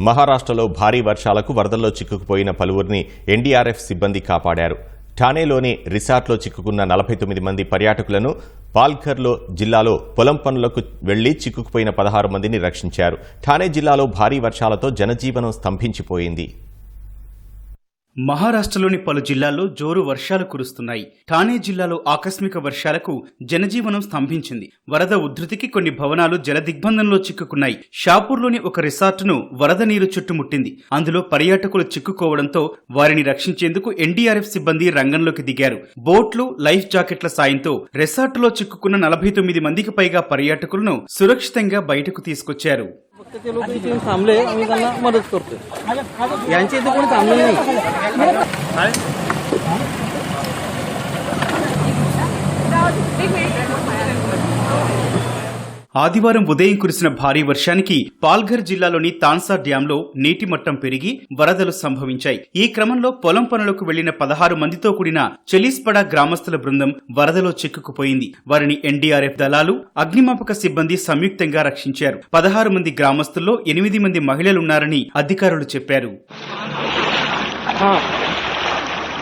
మహారాష్ట్రలో భారీ వర్షాలకు వరదల్లో చిక్కుకుపోయిన పలువురిని ఎన్డీఆర్ఎఫ్ సిబ్బంది కాపాడారు. ఠానేలోని రిసార్ట్లో చిక్కుకున్న నలభై తొమ్మిది మంది పర్యాటకులను పాల్ఘర్లో జిల్లాలో పొలం పనులకు వెళ్ళి చిక్కుకుపోయిన పదహారు మందిని రక్షించారు. ఠానే జిల్లాలో భారీ వర్షాలతో జనజీవనం స్తంభించిపోయింది. మహారాష్ట్రలోని పలు జిల్లాల్లో జోరు వర్షాలు కురుస్తున్నాయి. ఠానే జిల్లాలో ఆకస్మిక వర్షాలకు జనజీవనం స్తంభించింది. వరద ఉధృతికి కొన్ని భవనాలు జలదిగ్బంధంలో చిక్కుకున్నాయి. షాపూర్లోని ఒక రిసార్టును వరద నీరు చుట్టుముట్టింది. అందులో పర్యాటకులు చిక్కుకోవడంతో వారిని రక్షించేందుకు ఎన్డీఆర్ఎఫ్ సిబ్బంది రంగంలోకి దిగారు. బోట్లు లైఫ్ జాకెట్ల సాయంతో రిసార్టులో చిక్కుకున్న నలభై తొమ్మిది మందికి పైగా పర్యాటకులను సురక్షితంగా బయటకు తీసుకొచ్చారు. फक्त ते लोक इथे थांबले आम्ही त्यांना मदत करतोय. यांच्या इथे कोणी थांबले नाही. ఆదివారం ఉదయం కురిసిన భారీ వర్షానికి పాల్ఘర్ జిల్లాలోని తాన్సా డ్యాంలో నీటి మట్టం పెరిగి వరదలు సంభవించాయి ఈ క్రమంలో పొలం పనులకు వెళ్లిన పదహారు మందితో కూడిన చెలీస్పడ గ్రామస్తుల బృందం వరదలో చిక్కుకుపోయింది వారిని ఎన్డీఆర్ఎఫ్ దళాలు అగ్నిమాపక సిబ్బంది సంయుక్తంగా రక్షించారు పదహారు మంది గ్రామస్తుల్లో ఎనిమిది మంది మహిళలున్నారని అధికారులు చెప్పారు हा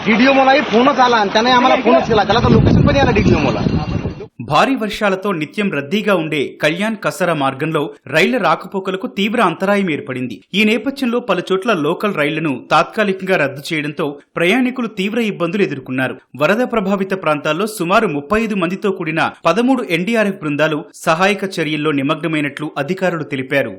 डीडीओ मला फोनच आला आणि त्याने आम्हाला फोनच केला त्याला तर लोकेशन पण याला डीडीओ मला భారీ వర్షాలతో నిత్యం రద్దీగా ఉండే కళ్యాణ్ కసరా మార్గంలో రైళ్ళ రాకపోకలకు తీవ్ర అంతరాయం ఏర్పడింది. ఈ నేపథ్యంలో పలు చోట్ల లోకల్ రైళ్ళను తాత్కాలికంగా రద్దు చేయడంతో ప్రయాణికులు తీవ్ర ఇబ్బందులు ఎదుర్కొన్నారు. వరద ప్రభావిత ప్రాంతాల్లో సుమారు ముప్పై ఐదు మందితో కూడిన పదమూడు ఎన్డీఆర్ఎఫ్ బృందాలు సహాయక చర్యల్లో నిమగ్నమైనట్లు అధికారులు తెలిపారు.